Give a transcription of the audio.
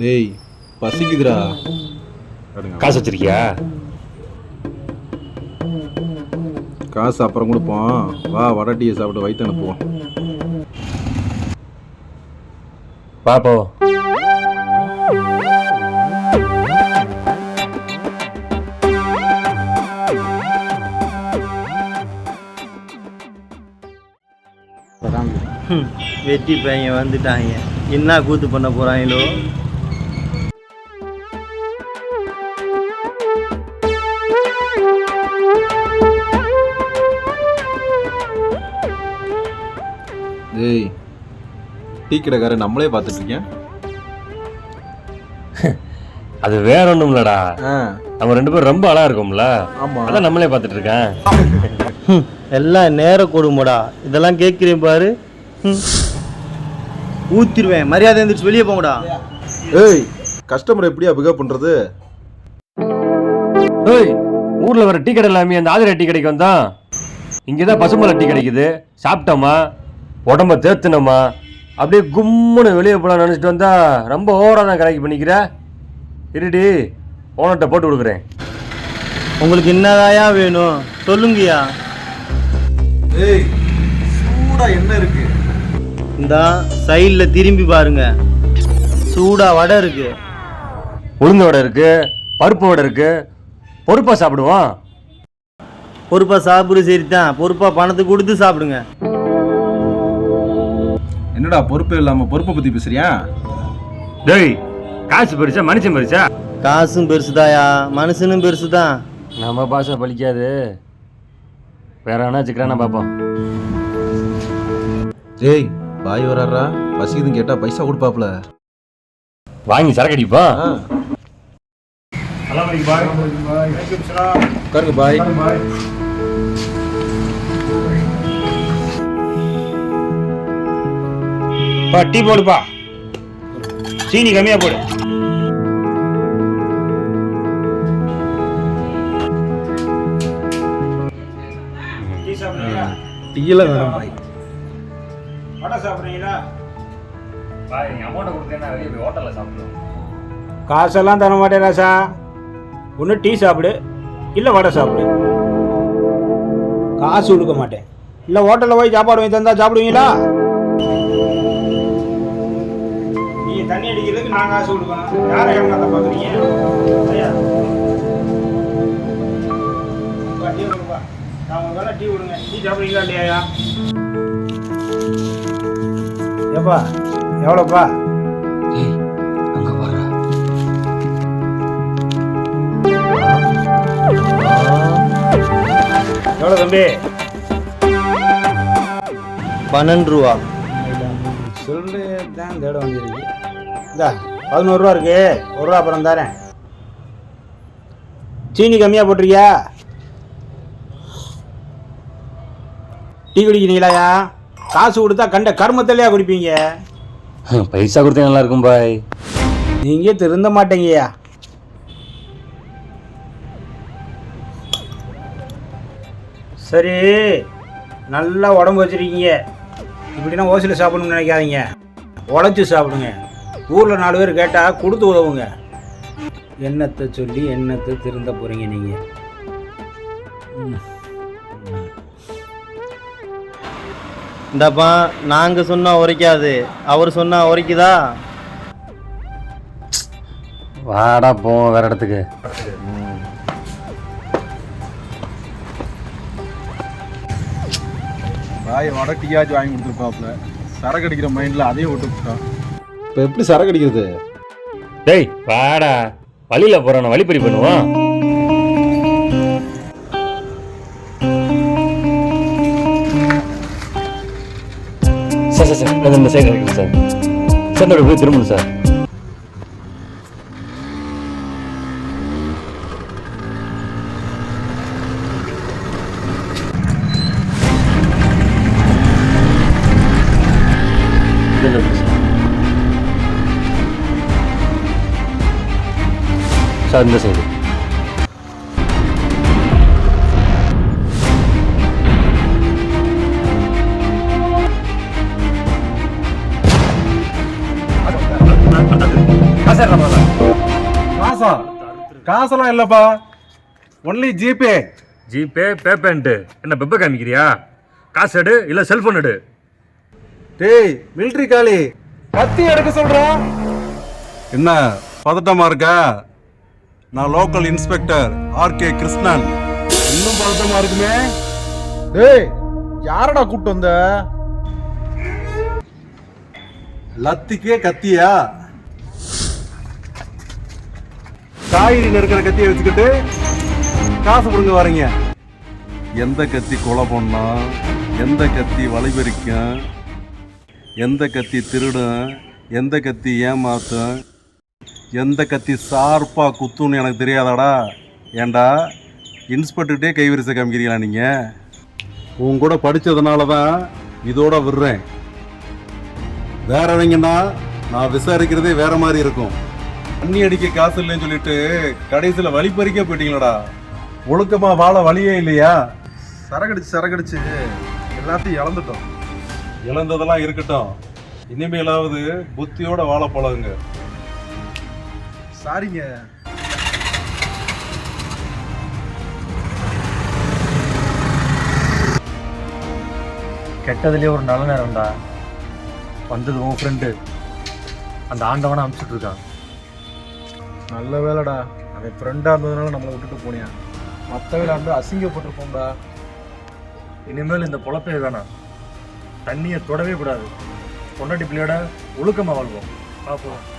டேய் பசிக்குதுடா. காசு வச்சிருக்கியா? காசு அப்புறம் கொடுப்போம். வா வடை டீயை சாப்பிட்டு வயிற்று அனுப்புவோம். பாப்போ ஹம், வெட்டி பையன் வந்துட்டாங்க. என்ன கூத்து பண்ண போறாங்களோ? டேய் டீ கடைக்காரன் நம்மளே பார்த்துட்டு இருக்கேன். அது வேற ஒண்ணும் இல்லடா. ஆ. நம்ம ரெண்டு பேரும் ரொம்ப அழகா இருக்கோம்ல. ஆமா. அதான் நம்மளே பார்த்துட்டு இருக்கேன். எல்லாம் நேர கொடுமடா. இதெல்லாம் கேட்கிறேன் பாரு. ஹம். ஊத்திருவேன் மரியாதை எந்திரிச்சு வெளியே போங்கடா. ஏய் கஸ்டமர் எப்படியா பிகப் பண்றது? ஏய் ஊர்ல வர டீ கடை இல்லாம அந்த ஆதிரா டீ கடைக்கு வந்தான் இங்கதான் பசுமலை டீ கிடைக்குது. சாப்பிட்டோமா? உடம்ப தேத்துனோமா? அப்படியே கும்முன்னு வெளியே போலாம் நினைச்சிட்டு வந்தா ரொம்ப ஓவரா தான் கடைக்கு பண்ணிக்கிற. இருடி ஓனர்கிட்ட போட்டு கொடுக்குறேன். உங்களுக்கு என்னதாயா வேணும்? சொல்லுங்கய்யா. ஏய் சூடா என்ன இருக்கு? இந்தா சைடில் திரும்பி பாருங்க. சூடா வடை இருக்கு. உளுந்து வடை இருக்கு பருப்பு வடை இருக்கு. பொறுப்பா சாப்பிடுவோம். பொறுப்பா சாப்பிடு சரிதான். பொறுப்பா பணத்தை கொடுத்து சாப்பிடுங்க. என்னடா பொறுப்பே இல்லாம பொறுப்பை பத்தி பேசுறியா? டேய் காசு பெருசா மனுஷன் பெருசா? காசும் பெருசுதாயா? மனுஷனும் பெருசுதான். நம்ம பாஷை பலிக்காது வேற வேணா வச்சுக்கிறானா பார்ப்போம் டேய் பாய் வராரா? பசிக்குதுன்னு கேட்டா பைசா கொடுப்பாப்ல. வாங்கி சரக்கு அடிப்போம் ஆ உட்காருங்க பாய். பா டீ போடுப்பா. சீனி கம்மியா போடு. டீ சாப்பிடுறீங்களா டீல வேணும் பாய். சாப்பிடுறீங்களா? வெளியே போய் ஹோட்டலில் சாப்பிடுவோம் காசெல்லாம் தர மாட்டேன் ராசா. ஒன்று டீ சாப்பிடு இல்லை வடை சாப்பிடு. காசு கொடுக்க மாட்டேன். இல்லை ஹோட்டலில் போய் சாப்பாடு வாங்கி தந்தா சாப்பிடுவீங்களா? நீங்கள் தண்ணி அடிக்கிறதுக்கு நான் காசு கொடுக்கணும். யாரை ஏமாத்த பார்க்குறீங்க? சரியா? பா, டீ கொடுப்பா. நான் உங்களுக்கு வேணா டீ சாப்பிடுறீங்களா இல்லையா ஏப்பா எவ்வளோப்பா? அங்கே வர எவ்வளோ தம்பி? பன்னெண்டு ரூபா. சொல்லு தான் தேட வந்துருக்கு. இந்தா பதினோருவா இருக்கு. ஒரு ரூபா அப்புறம் தரேன். சீனி கம்மியாக போட்டிருக்கியா? டீ குடிக்கிறீங்களாயா? காசு கொடுத்தா கண்ட கர்மத்திலையா குடிப்பீங்க? பைசா கொடுத்தா நல்லா இருக்கும் பாய். நீங்கள் திருந்த மாட்டேங்கய்யா. சரி நல்லா உடம்பு வச்சுருக்கீங்க. இப்படின்னா ஓசியில் சாப்பிடணும்னு நினைக்காதீங்க. உழைச்சி சாப்பிடுங்க. ஊரில் நாலு பேர் கேட்டால் கொடுத்து உதவுங்க. என்னத்தை சொல்லி என்னத்தை திருந்த போகிறீங்க நீங்கள் இந்தாப்பா நாங்க சொன்னா உரைக்காது. அவர் சொன்னா உரைக்குதா? வாடா போவோம் வேற இடத்துக்கு. பாய் வடை டீயாச்சும் வாங்கி கொடுத்துருப்பாப்ல. சரக்கு அடிக்கிற மைண்ட்ல அதையும் விட்டு விட்டான் இப்போ எப்படி சரக்கு அடிக்கிறது? டேய் வாடா. வழியில் போகிறோம் வழிப்பறி பண்ணுவோம் சார் சார் சார். இந்த- இந்த சைடு இருக்குது சார். சார் இந்த போய் திரும்பணும் சார். சார் இந்த சைடு காசெல்லாம் இல்லப்பா. ஒன்லி ஜிபே ஜிபே பேமெண்ட் என்ன பெப்ப காமிக்கிறியா? காசு எடு இல்ல செல்போன் எடு. டேய் மிலிட்ரி காலி கத்தி எடுக்க சொல்றேன் என்ன பதட்டமா இருக்கா? நான் local inspector R K Krishnan இன்னும் பதட்டமா இருக்குமே. டேய் யாரடா கூப்பிட்டு வந்த? லத்திக்கே கத்தியா? காய்கறி நெருக்கிற கத்தியை வச்சுக்கிட்டு காசு கொடுங்க வரீங்க. எந்த கத்தி கொலை பண்ணா எந்த கத்தி வலைபெறிக்கும் எந்த கத்தி திருடும் எந்த கத்தி ஏமாத்தும் எந்த கத்தி சார்பாக குத்துன்னு எனக்கு தெரியாதாடா. ஏண்டா இன்ஸ்பெக்டர்கிட்டே கைவரிசை காமிக்கிறீங்களா நீங்கள் உன் கூட படித்ததுனால தான் இதோட விடுறேன். வேறவங்கன்னா நான் விசாரிக்கிறதே வேற மாதிரி இருக்கும். தண்ணி அடிக்க காசு இல்லைன்னு சொல்லிட்டு கடைசியில் வழி பறிக்க போயிட்டீங்களடா. ஒழுக்கமா வாழ வழியே இல்லையா? சரகடிச்சு சரகடிச்சு எல்லாத்தையும் இழந்துட்டோம். இழந்ததெல்லாம் இருக்கட்டும். இனிமேலாவது புத்தியோட வாழ பழகுங்க. சாரிங்க. கெட்டதுலயே ஒரு நல்ல நேரம்டா. வந்தது உன் ஃப்ரெண்டு அந்த ஆண்டவனை அனுப்பிச்சுட்டு இருக்கான். நல்ல வேலைடா. அவன் ஃப்ரெண்டாக இருந்ததுனால நம்மளை விட்டுட்டு போனியா? மற்ற விளையாண்டு அசிங்கப்பட்டிருப்போம்டா. இனிமேல் இந்த பொழப்பே வேணாம். தண்ணியை தொடவே கூடாது. பொண்டாட்டி பிள்ளையோட ஒழுக்கமாக வாழ்வோம். பார்ப்போம்